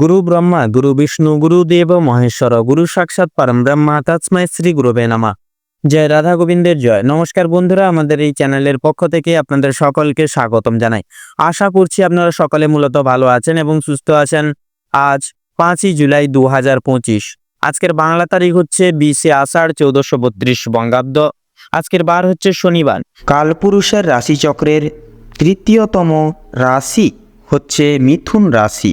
গুরু ব্রহ্মা গুরু বিষ্ণু গুরুদেব মহেশ্বর গুরু সাক্ষাৎ পরম ব্রহ্মা তৎস্মৈ শ্রী গুরুবে নামা জয় রাধা গোবিন্দের জয় নমস্কার বন্ধুরা, আমাদের এই চ্যানেলের পক্ষ থেকে আপনাদের সকলকে স্বাগতম জানাই। আশা করছি আপনারা সকলে মূলত ভালো আছেন এবং সুস্থ আছেন। আজ পাঁচই জুলাই দু হাজার পঁচিশ। আজকের বাংলা তারিখ হচ্ছে বিশে আষাঢ় চৌদ্দশো বত্রিশ বঙ্গাব্দ। আজকের বার হচ্ছে শনিবার। কালপুরুষের রাশিচক্রের তৃতীয়তম রাশি হচ্ছে মিথুন রাশি।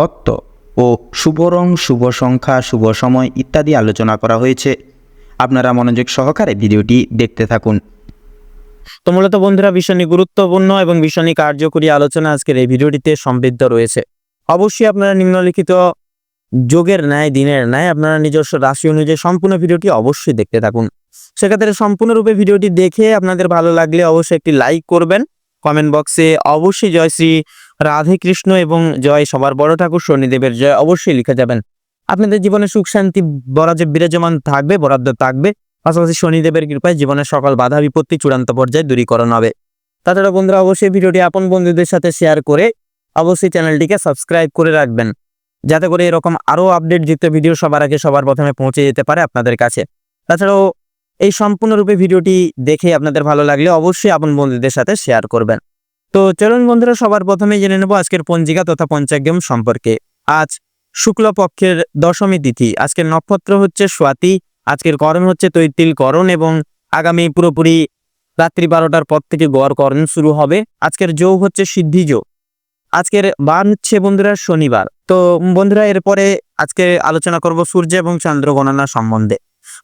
তত্ত্ব ও শুভ রং শুভ সংখ্যা, শুভ সময় ইত্যাদি আলোচনা করা হয়েছে। আপনারা মনোযোগ সহকারে ভিডিওটি দেখতে থাকুন। তো মূলত বন্ধুরা ভীষণই গুরুত্বপূর্ণ এবং ভীষণই কার্যকরী আলোচনা আজকের এই ভিডিওটিতে সমৃদ্ধ রয়েছে। অবশ্যই আপনারা নিম্নলিখিত যোগের ন্যায়, দিনের ন্যায় আপনারা নিজস্ব রাশি অনুযায়ী সম্পূর্ণ ভিডিওটি অবশ্যই দেখতে থাকুন। সেক্ষেত্রে সম্পূর্ণরূপে ভিডিওটি দেখে আপনাদের ভালো লাগলে অবশ্যই একটি লাইক করবেন। কমেন্ট বক্সে অবশ্যই জয় শ্রী রাধে কৃষ্ণ এবং জয় সবার বড় ঠাকুর শনিদেবের জয় অবশ্যই লিখে যাবেন। আপনাদের জীবনে সুখ, শান্তি বরাজে বিরাজমান থাকবে, বরাদ্দ থাকবে। পাশাপাশি শনিদেবের কৃপায় জীবনের সকল বাধা, বিপত্তি চূড়ান্ত পর্যায়ে দূরীকরণ হবে। তাছাড়া বন্ধুরা, অবশ্যই ভিডিওটি আপন বন্ধুদের সাথে শেয়ার করে অবশ্যই চ্যানেলটিকে সাবস্ক্রাইব করে রাখবেন। যাতে করে এরকম আরও আপডেট যুক্ত ভিডিও সবার আগে সবার প্রথমে পৌঁছে যেতে পারে আপনাদের কাছে। তাছাড়াও এই সম্পূর্ণরূপে ভিডিওটি দেখে আপনাদের ভালো লাগলে অবশ্যই আপন বন্ধুদের সাথে শেয়ার করবেন। তো চলুন বন্ধুরা, সবার প্রথমে জেনে নেব আজকের পঞ্জিকা তথা পঞ্চাগ্যম সম্পর্কে। আজ শুক্লপক্ষের দশমী তিথি। আজকের নক্ষত্র হচ্ছে স্বাতি। আজকের করণ হচ্ছে তৈতিল করণ এবং আগামী পুরোপুরি রাত্রি বারোটার পর থেকে গড় করণ শুরু হবে। আজকের যোগ হচ্ছে সিদ্ধি যোগ। আজকের বার হচ্ছে বন্ধুরা শনিবার। তো বন্ধুরা, এরপরে আজকে আলোচনা করব সূর্য এবং চন্দ্র গণনা সম্বন্ধে।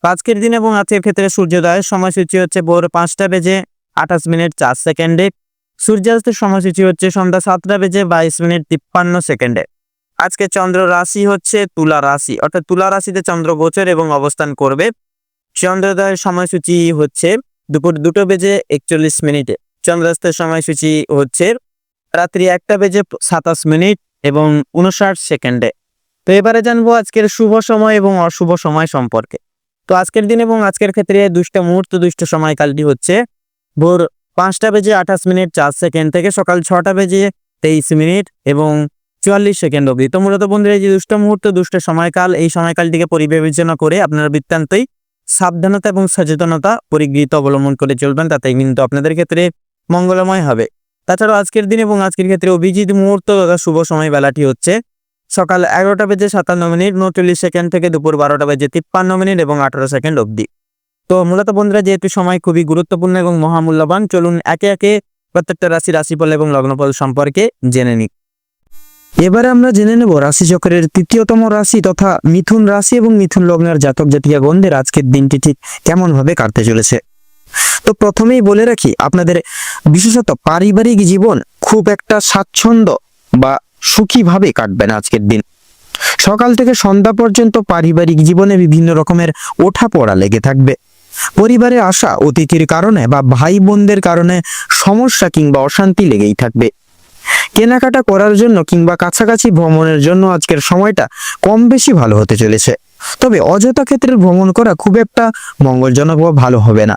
আজকের দিন এবং আজকের ক্ষেত্রে সূর্যোদয়ের সময়সূচি হচ্ছে ভোর পাঁচটা বেজে আঠাশ মিনিট চার সেকেন্ডে। সূর্যাস্তের সময়সূচি হচ্ছে সন্ধ্যা সাতটা বেজে বাইশ মিনিট তিপ্পান্ন সেকেন্ডে। আজকে চন্দ্র রাশি হচ্ছে তুলা রাশি, অর্থাৎ তুলা রাশিতে চন্দ্র গোচর এবং অবস্থান করবে। চন্দ্রোদয়ের সময়সূচি হচ্ছে দুপুর দুটো বেজে একচল্লিশ মিনিটে। চন্দ্রাস্তের সময়সূচি হচ্ছে রাত্রি একটা বেজে সাতাশ মিনিট এবং উনষাট সেকেন্ডে। তো এবারে জানব আজকের শুভ সময় এবং অশুভ সময় সম্পর্কে। তো আজকের দিন এবং আজকের ক্ষেত্রে দুষ্ট মুহূর্ত দুষ্ট সময়কালটি হচ্ছে ভোর পাঁচটা বেজে আঠাশ মিনিট, চার সেকেন্ড থেকে সকাল ছটা বেজে তেইশ মিনিট এবং চুয়াল্লিশ সেকেন্ড অবধি। তো মূলত বন্ধুরা, এই যে দুষ্ট মুহূর্ত দুষ্ট সময়কাল, এই সময়কালটিকে পরিবিবেচনা করে আপনারা বৃত্তান্তই সাবধানতা এবং সচেতনতা পরিগৃহীত অবলম্বন করে চলবেন। তাতে কিন্তু আপনাদের ক্ষেত্রে মঙ্গলময় হবে। তাছাড়াও আজকের দিন এবং আজকের ক্ষেত্রে অভিজিৎ মুহূর্ত তথা শুভ সময় বেলাটি হচ্ছে সকাল এগারোটা বেজে সাতান্ন মিনিট, উনচল্লিশ সেকেন্ড থেকে দুপুর বারোটা বেজে তিপ্পান্ন মিনিট এবং আঠারো সেকেন্ড অবধি। তো মূলত বন্ধুরা, যেহেতু সময় খুবই গুরুত্বপূর্ণ এবং মহামূল্যবান, চলুন একে একে প্রত্যেকটা রাশি, রাশিফল এবং লগ্নফল সম্পর্কে জেনে নিই। এবারে আমরা জেনে নেব রাশিচক্রের তৃতীয়তম রাশি তথা মিথুন রাশি এবং মিথুন লগ্নের জাতক জাতিকা গন্ধের আজকের দিনটি ঠিক কেমন ভাবে কাটতে চলেছে। তো প্রথমেই বলে রাখি, আপনাদের বিশেষত পারিবারিক জীবন খুব একটা স্বাচ্ছন্দ্য বা সুখীভাবে কাটবে না আজকের দিন। সকাল থেকে সন্ধ্যা পর্যন্ত পারিবারিক জীবনে বিভিন্ন রকমের ওঠা পড়া লেগে থাকবে। পরিবারে আসা অতিথির কারণে বা ভাই বোনদের কারণে সমস্যা কিংবা অশান্তি লেগেই থাকবে। কেনাকাটা করার জন্য কিংবা কাছাকাছি ভ্রমণের জন্য আজকের সময়টা কম বেশি ভালো হতে চলেছে। তবে অযথা ক্ষেত্রের ভ্রমণ করা খুব একটা মঙ্গলজনক বা ভালো হবে না।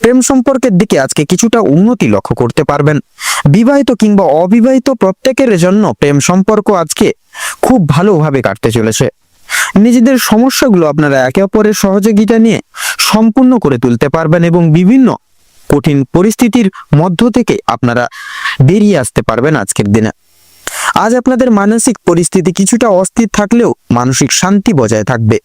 প্রেম সম্পর্কের দিকে আজকে কিছুটা উন্নতি লক্ষ্য করতে পারবেন। বিবাহিত কিংবা অবিবাহিত প্রত্যেকের জন্য প্রেম সম্পর্ক আজকে খুব ভালোভাবে কাটতে চলেছে। নিজেদের সমস্যাগুলো আপনারা একে অপরের সহযোগিতা নিয়ে সম্পূর্ণ করে তুলতে পারবেন এবং বিভিন্ন কঠিন পরিস্থিতির মধ্য থেকে আপনারা বেরিয়ে আসতে পারবেন আজকের দিনে। আজ আপনাদের মানসিক পরিস্থিতি কিছুটা অস্থির থাকলেও মানসিক শান্তি বজায় থাকবে।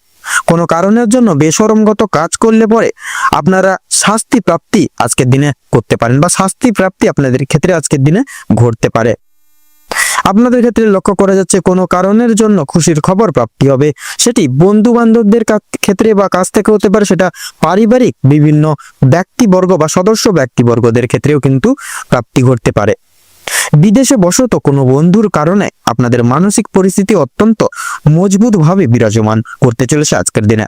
কোনো কারণের জন্য বেসরমগত কাজ করলে পরে আপনারা শাস্তি প্রাপ্তি আজকের দিনে করতে পারেন বা শাস্তি প্রাপ্তি আপনাদের ক্ষেত্রে আজকের দিনে ঘটতে পারে। আপনাদের ক্ষেত্রে লক্ষ্য করা যাচ্ছে কোনো কারণের জন্য খুশির খবর প্রাপ্তি হবে। সেটি বন্ধু বান্ধবদের ক্ষেত্রে বা কাছ থেকে হতে পারে, সেটা পারিবারিক বিভিন্ন ব্যক্তিবর্গ বা সদস্য ব্যক্তিবর্গদের ক্ষেত্রেও কিন্তু প্রাপ্তি ঘটতে পারে। বিদেশে বসত কোনো বন্ধুর কারণে আপনাদের মানসিক পরিস্থিতি অত্যন্ত মজবুতভাবে বিরাজমান করতে চলেছে আজকের দিনে।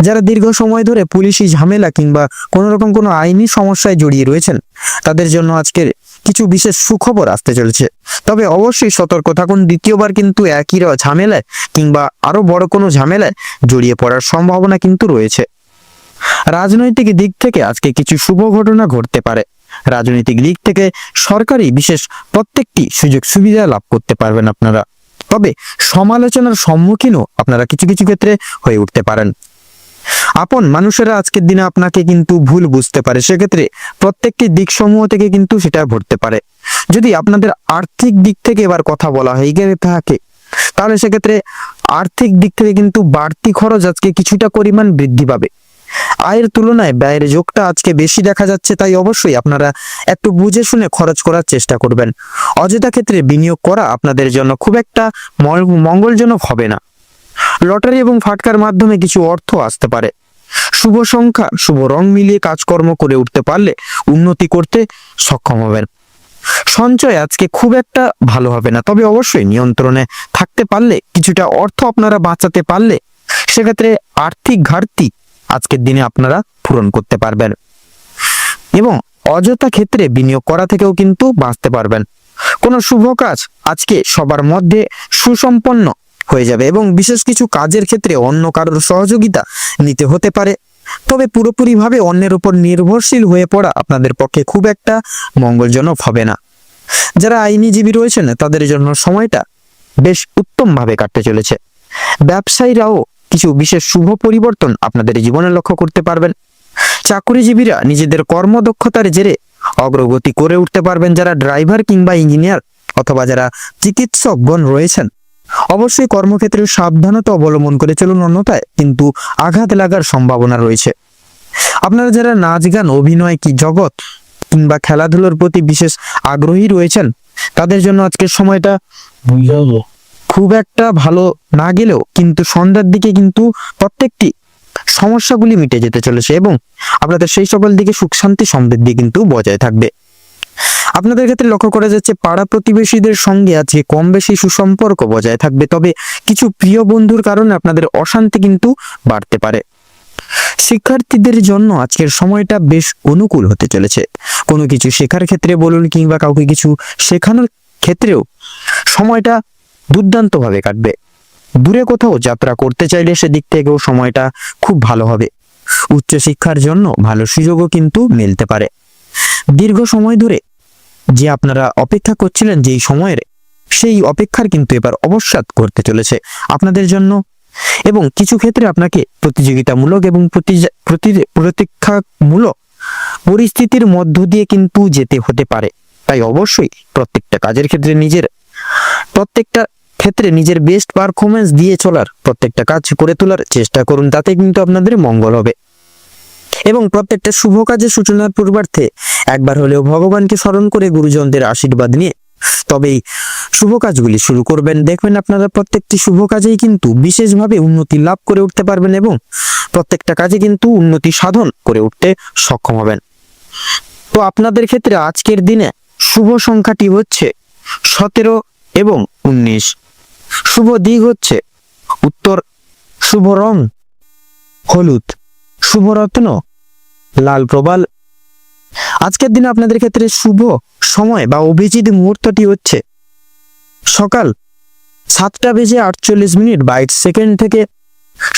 যারা দীর্ঘ সময় ধরে পুলিশি ঝামেলা কিংবা কোনো রকম কোনো আইনি সমস্যায় জড়িয়ে রয়েছেন, তাদের জন্য আজকের কিছু বিশেষ সুখবর আসতে চলেছে। তবে অবশ্যই সতর্ক থাকুন, দ্বিতীয়বার কিন্তু একই ঝামেলায় কিংবা আরও বড় কোনো ঝামেলায় জড়িয়ে পড়ার সম্ভাবনা কিন্তু রয়েছে। রাজনৈতিক দিক থেকে আজকে কিছু শুভ ঘটনা ঘটতে পারে। রাজনৈতিক দিক থেকে সরকারি বিশেষ প্রত্যেকটি সুযোগ সুবিধা লাভ করতে পারবেন আপনারা। তবে সমালোচনার সম্মুখীনও আপনারা কিছু কিছু ক্ষেত্রে হয়ে উঠতে পারেন। আপন মানুষেরা আজকের দিনে আপনাকে কিন্তু ভুল বুঝতে পারে। সেক্ষেত্রে প্রত্যেকটি দিক সমূহ থেকে কিন্তু সেটা ঘটতে পারে। যদি আপনাদের আর্থিক দিক থেকে এবার কথা বলা হয়ে গিয়ে থাকে, তাহলে সেক্ষেত্রে আর্থিক দিক থেকে কিন্তু বাড়তি খরচ আজকে কিছুটা পরিমাণ বৃদ্ধি পাবে। আয়ের তুলনায় ব্যয়ের যোগটা আজকে বেশি দেখা যাচ্ছে, তাই অবশ্যই আপনারা একটু বুঝে শুনে খরচ করার চেষ্টা করবেন। অযথা ক্ষেত্রে বিনিয়োগ করা আপনাদের জন্য খুব একটা মঙ্গলজনক হবে না। লটারি এবং ফাটকার মাধ্যমে কিছু অর্থ আসতে পারে। শুভ সংখ্যা, শুভ রং মিলিয়ে কাজকর্ম করে উঠতে পারলে উন্নতি করতে সক্ষম হবেন। সঞ্চয় আজকে খুব একটা ভালো হবে না, তবে অবশ্যই নিয়ন্ত্রণে থাকতে পারলে কিছুটা অর্থ আপনারা বাঁচাতে পারলে সেক্ষেত্রে আর্থিক ঘাটতি আজকের দিনে আপনারা পূরণ করতে পারবেন। এবং অযথা ক্ষেত্রে বিনিয়োগ করা থেকেও কিন্তু বাঁচতে পারবেন। কোনো শুভ কাজ আজকে সবার মধ্যে সুসম্পন্ন হয়ে যাবে এবং বিশেষ কিছু কাজের ক্ষেত্রে অন্য কারোর সহযোগিতা নিতে হতে পারে। তবে পুরোপুরিভাবে অন্যের উপর নির্ভরশীল হয়ে পড়া আপনাদের পক্ষে খুব একটা মঙ্গলজনক হবে না। যারা আইনিজীবী রয়েছেন, তাদের জন্য সময়টা বেশ উত্তমভাবে কাটতে চলেছে। ব্যবসায়ীরাও কিছু বিশেষ শুভ পরিবর্তন আপনাদের জীবনে লক্ষ্য করতে পারবেন। চাকুরিজীবীরা নিজেদের কর্মদক্ষতার জেরে অগ্রগতি করে উঠতে পারবেন যারা ড্রাইভার কিংবা ইঞ্জিনিয়ার অথবা যারা চিকিৎসকগণ রয়েছেন। অবশ্যই কর্মক্ষেত্রে সাবধানতা অবলম্বন করে চলুন অন্যথায় কিন্তু আঘাত লাগার সম্ভাবনা রয়েছে। আপনারা যারা নাচ গান, অভিনয় কি জগৎ কিংবা খেলাধুলোর প্রতি বিশেষ আগ্রহী রয়েছেন, তাদের জন্য আজকের সময়টা খুব একটা ভালো না গেলেও কিন্তু সন্ধ্যার দিকে কিন্তু প্রত্যেকটি সমস্যাগুলি মিটে যেতে চলেছে এবং আপনাদের সেই সকল দিকে সুখ শান্তি সমৃদ্ধি কিন্তু বজায় থাকবে। আপনাদের ক্ষেত্রে লক্ষ্য করা যাচ্ছে পাড়া প্রতিবেশীদের সঙ্গে আজকে কম বেশি সুসম্পর্ক বজায় থাকবে, তবে কিছু প্রিয় বন্ধুর কারণে আপনাদের অশান্তি কিন্তু বাড়তে পারে। শিক্ষার্থীদের জন্য আজকের সময়টা বেশ অনুকূল হতে চলেছে। কোনো কিছু শেখার ক্ষেত্রে বলুন কিংবা কাউকে কিছু শেখানোর ক্ষেত্রেও সময়টা দুর্দান্তভাবে কাটবে। দূরে কোথাও যাত্রা করতে চাইলে সেদিক থেকেও সময়টা খুব ভালো হবে। উচ্চশিক্ষার জন্য ভালো সুযোগও কিন্তু মিলতে পারে। দীর্ঘ সময় ধরে যে আপনারা অপেক্ষা করছিলেন যেই সময়ের, সেই অপেক্ষার কিন্তু এবার অবসাদ করতে চলেছে আপনাদের জন্য। এবং কিছু ক্ষেত্রে আপনাকে প্রতিযোগিতামূলক এবং প্রতি- প্রতি- প্রতীক্ষামূলক পরিস্থিতির মধ্য দিয়ে কিন্তু যেতে হতে পারে। তাই অবশ্যই প্রত্যেকটা কাজের ক্ষেত্রে নিজের প্রত্যেকটা ক্ষেত্রে নিজের বেস্ট পারফরমেন্স দিয়ে চলার প্রত্যেকটা কাজ করে তোলার চেষ্টা করুন, তাতে কিন্তু আপনাদের মঙ্গল হবে। এবং প্রত্যেকটা শুভ কাজের সূচনার পূর্বার্থে একবার হলেও ভগবানকে স্মরণ করে গুরুজনদের আশীর্বাদ নিয়ে তবেই শুভ কাজগুলি শুরু করবেন। দেখবেন আপনারা প্রত্যেকটি শুভ কাজেই কিন্তু বিশেষভাবে উন্নতি লাভ করে উঠতে পারবেন এবং প্রত্যেকটা কাজে কিন্তু উন্নতি সাধন করে উঠতে সক্ষম হবেন। তো আপনাদের ক্ষেত্রে আজকের দিনে শুভ সংখ্যাটি হচ্ছে সতেরো এবং উনিশ। শুভ দিক হচ্ছে উত্তর, শুভ রং হলুদ। শুভ রত্ন লাল প্রবাল। আজকের দিনে আপনাদের ক্ষেত্রে শুভ সময় বা অভিজিৎ মুহূর্তটি হচ্ছে সকাল সাতটা বেজে আটচল্লিশ মিনিট বাইশ সেকেন্ড থেকে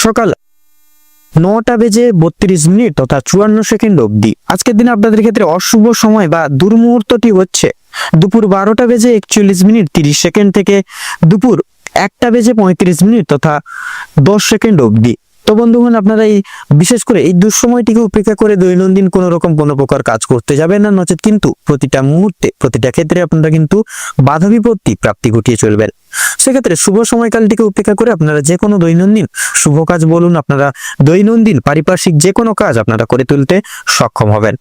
সকাল নটা বেজে বত্রিশ মিনিট তথা চুয়ান্ন সেকেন্ড অবধি। আজকের দিনে আপনাদের ক্ষেত্রে অশুভ সময় বা দুর্মুহূর্তটি হচ্ছে দুপুর বারোটা বেজে একচল্লিশ মিনিট তিরিশ সেকেন্ড থেকে দুপুর একটা বেজে পঁয়ত্রিশ মিনিট তথা দশ সেকেন্ড অবধি। তো বন্ধুগণ, আপনারা এই বিশেষ করে এই দুঃসময়টিকে উপেক্ষা করে দৈনন্দিন কোনো রকম কোনো প্রকার কাজ করতে যাবেন না, নচেত কিন্তু প্রতিটা মুহূর্তে, প্রতিটা ক্ষেত্রে আপনারা কিন্তু বাধা বিপত্তি প্রাপ্তি ঘটিয়ে চলবেন। সেক্ষেত্রে শুভ সময়কালটিকে উপেক্ষা করে আপনারা যে কোনো দৈনন্দিন শুভ কাজ বলুন, আপনারা দৈনন্দিন পারিপার্শ্বিক যে কোনো কাজ আপনারা করে তুলতে সক্ষম হবেন।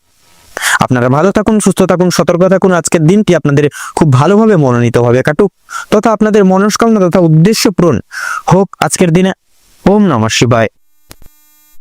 আপনারা ভালো থাকুন, সুস্থ থাকুন, সতর্ক থাকুন। আজকের দিনটি আপনাদের খুব ভালোভাবে মনোনীত হবে, কাটুক। তথা আপনাদের মনস্কামনা তথা উদ্দেশ্য পূরণ হোক। আজকের দিনে ওম নমঃ শিবায়।